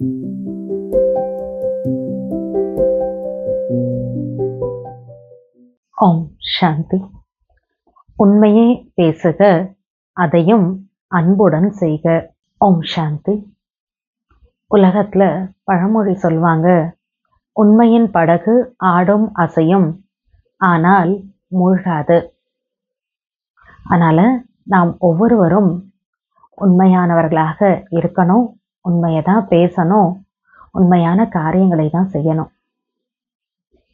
ஓம் சாந்தி. உண்மையே பேசுக அதையும் அன்புடன் செய்க. ஓம் சாந்தி. உலகத்தில் பழமொழி சொல்லுவாங்க உண்மையின் படகு ஆடும் அசையும் ஆனால் மூழ்காது. அதனால் நாம் ஒவ்வொருவரும் உண்மையானவர்களாக இருக்கணும் உண்மையை தான் பேசணும் உண்மையான காரியங்களை தான் செய்யணும்.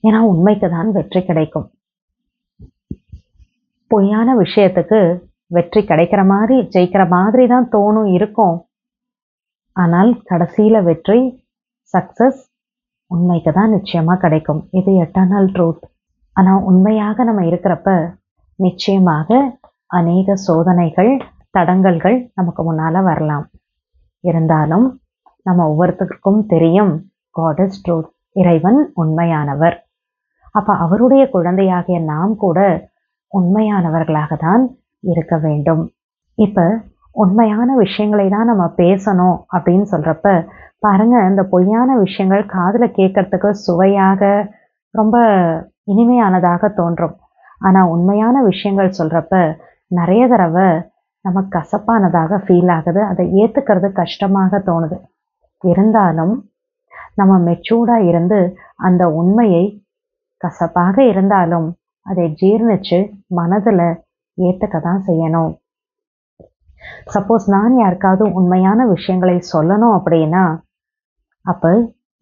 ஏன்னா உண்மைக்கு தான் வெற்றி கிடைக்கும். பொய்யான விஷயத்துக்கு வெற்றி கிடைக்கிற மாதிரி ஜெயிக்கிற மாதிரி தான் தோணும் இருக்கும். ஆனால் கடைசியில வெற்றி சக்சஸ் உண்மைக்கு தான் நிச்சயமா கிடைக்கும். இது எட்டர்னல் ட்ரூத் ஆனால் உண்மையாக நம்ம இருக்கிறப்ப நிச்சயமாக அநேக சோதனைகள் தடங்கல்கள் நமக்கு முன்னால் வரலாம். இருந்தாலும் நம்ம ஒவ்வொருத்தருக்கும் தெரியும் காட் இஸ் ட்ரூத் இறைவன் உண்மையானவர். அப்ப அவருடைய குழந்தையாகிய நாம் கூட உண்மையானவர்களாக தான் இருக்க வேண்டும். இப்ப உண்மையான விஷயங்களை தான் நம்ம பேசணும் அப்படின்னு சொல்றப்ப பாருங்க இந்த பொய்யான விஷயங்கள் காதில் கேட்கறதுக்கு சுவையாக ரொம்ப இனிமையானதாக தோன்றும். ஆனா உண்மையான விஷயங்கள் சொல்றப்ப நிறைய தடவை நமக்கு கசப்பானதாக ஃபீல் ஆகுது. அதை ஏற்றுக்கிறது கஷ்டமாக தோணுது. இருந்தாலும் நம்ம மெச்சூர்டாக இருந்து அந்த உண்மையை கசப்பாக இருந்தாலும் அதை ஜீர்ணிச்சு மனதில் ஏற்றுக்க தான் செய்யணும். சப்போஸ் நான் யாருக்காவது உண்மையான விஷயங்களை சொல்லணும் அப்படின்னா அப்போ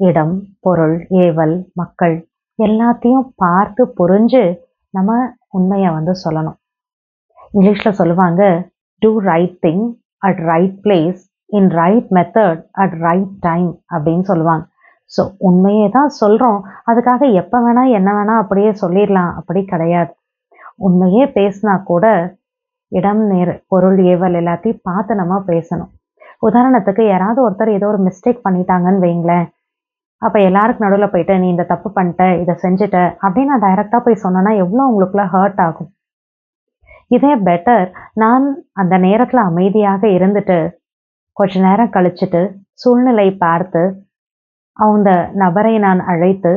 இடம் பொருள் ஏவல் மக்கள் எல்லாத்தையும் பார்த்து புரிஞ்சு நம்ம உண்மையை வந்து சொல்லணும். இங்கிலீஷில் சொல்லுவாங்க do right thing at right place in right method at right time அப்படின்னு சொல்லுவாங்க. ஸோ உண்மையே தான் சொல்கிறோம் அதுக்காக எப்போ வேணால் என்ன வேணால் அப்படியே சொல்லிடலாம். அப்படி கிடையாது. உண்மையே பேசினா கூட இடம் நேர் பொருள் ஏவல் எல்லாத்தையும் பார்த்து நம்ம பேசணும். உதாரணத்துக்கு யாராவது ஒருத்தர் ஏதோ ஒரு மிஸ்டேக் பண்ணிட்டாங்கன்னு வைங்களேன். அப்போ எல்லாருக்கும் நடுவில் போயிட்டு நீ இந்த தப்பு பண்ணிட்ட இதை செஞ்சுட்ட அப்படின்னு நான் டைரெக்டாக போய் சொன்னேன்னா எவ்வளோ உங்களுக்குள்ள ஹர்ட் ஆகும். இதே பெட்டர் நான் அந்த நேரத்தில் அமைதியாக இருந்துட்டு கொஞ்ச நேரம் கழிச்சுட்டு சூழ்நிலை பார்த்து அந்த நபரை நான் அழைத்து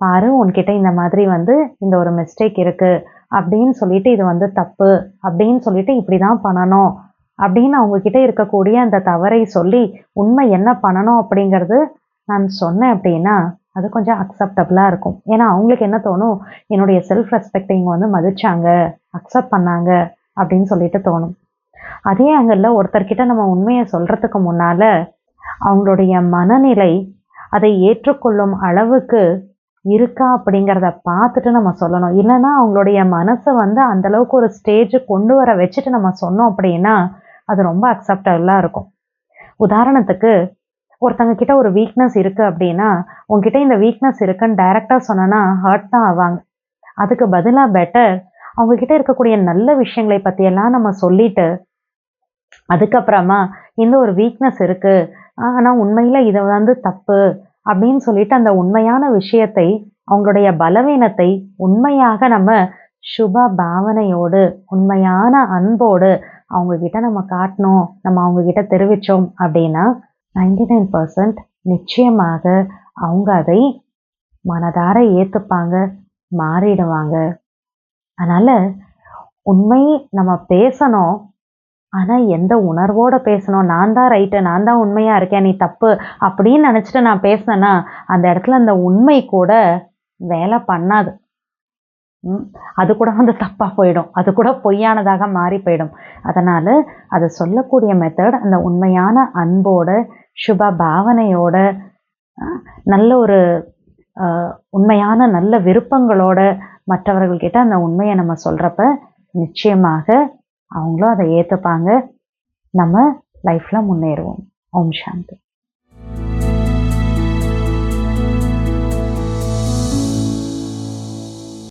பாரு உன்கிட்ட இந்த மாதிரி வந்து இந்த ஒரு மிஸ்டேக் இருக்கு. அப்படின்னு சொல்லிட்டு இது வந்து தப்பு. அப்படின்னு சொல்லிட்டு இப்படிதான் பண்ணணும். அப்படின்னு அவங்க கிட்ட இருக்கக்கூடிய அந்த தவறை சொல்லி உண்மை என்ன பண்ணணும்? அப்படிங்கிறது நான் சொன்னேன் அப்படின்னா அது கொஞ்சம் அக்செப்டபிளா இருக்கும். ஏன்னா அவங்களுக்கு என்ன தோணும்? என்னுடைய செல்ஃப் ரெஸ்பெக்டை இவங்க வந்து மதிச்சாங்க அக்செப்ட் பண்ணாங்க அப்படின்னு சொல்லிட்டு தோணும். அதே அங்கல்ல ஒருத்தர்கிட்ட நம்ம உண்மையை சொல்றதுக்கு முன்னால அவங்களுடைய மனநிலை அதை ஏற்றுக்கொள்ளும் அளவுக்கு இருக்கா அப்படிங்கிறத பார்த்துட்டு நம்ம சொல்லணும். இல்லைன்னா அவங்களுடைய மனசை வந்து அந்த அளவுக்கு ஒரு ஸ்டேஜ் கொண்டு வர வச்சுட்டு நம்ம சொன்னோம் அப்படின்னா அது ரொம்ப அக்செப்டபுளாக இருக்கும். உதாரணத்துக்கு ஒருத்தங்க கிட்ட ஒரு வீக்னஸ் இருக்கு அப்படின்னா உங்ககிட்ட இந்த வீக்னஸ் இருக்குன்னு டைரக்டா சொன்னனா ஹர்ட் தான் ஆவாங்க. அதுக்கு பதிலாக பெட்டர் அவங்க கிட்ட இருக்கக்கூடிய நல்ல விஷயங்களை பற்றியெல்லாம் நம்ம சொல்லிட்டு அதுக்கப்புறமா இந்த ஒரு வீக்னஸ் இருக்கு ஆனா உண்மையில இதை வந்து தப்பு அப்படின்னு சொல்லிட்டு அந்த உண்மையான விஷயத்தை அவங்களுடைய பலவீனத்தை உண்மையாக நம்ம சுப பாவனையோடு உண்மையான அன்போடு அவங்க கிட்ட நம்ம காட்டணும் நம்ம அவங்க கிட்ட தெரிவிச்சோம் அப்படின்னா நைன்டி நைன் பர்சன்ட் நிச்சயமாக அவங்க அதை மனதார ஏற்றுப்பாங்க மாறிடுவாங்க. அதனால் உண்மை நம்ம பேசணும் ஆனால் எந்த உணர்வோட பேசணும்? நான் தான் ரைட்டு நான் தான் உண்மையாக இருக்கேன் நீ தப்பு அப்படின்னு நினச்சிட்டு நான் பேசினேன்னா அந்த இடத்துல அந்த உண்மை கூட வேலை பண்ணாது. அது கூட வந்து தப்பாக போயிடும். அது கூட பொய்யானதாக மாறி போயிடும். அதனால் அதை சொல்லக்கூடிய மெத்தட் அந்த உண்மையான அன்போட சுப பாவனையோட நல்ல ஒரு உண்மையான நல்ல விருப்பங்களோட மற்றவர்கள்கிட்ட அந்த உண்மையை நம்ம சொல்கிறப்ப நிச்சயமாக அவங்களும் அதை ஏற்றுப்பாங்க நம்ம லைஃப்பில் முன்னேறுவோம். ஓம் சாந்தி.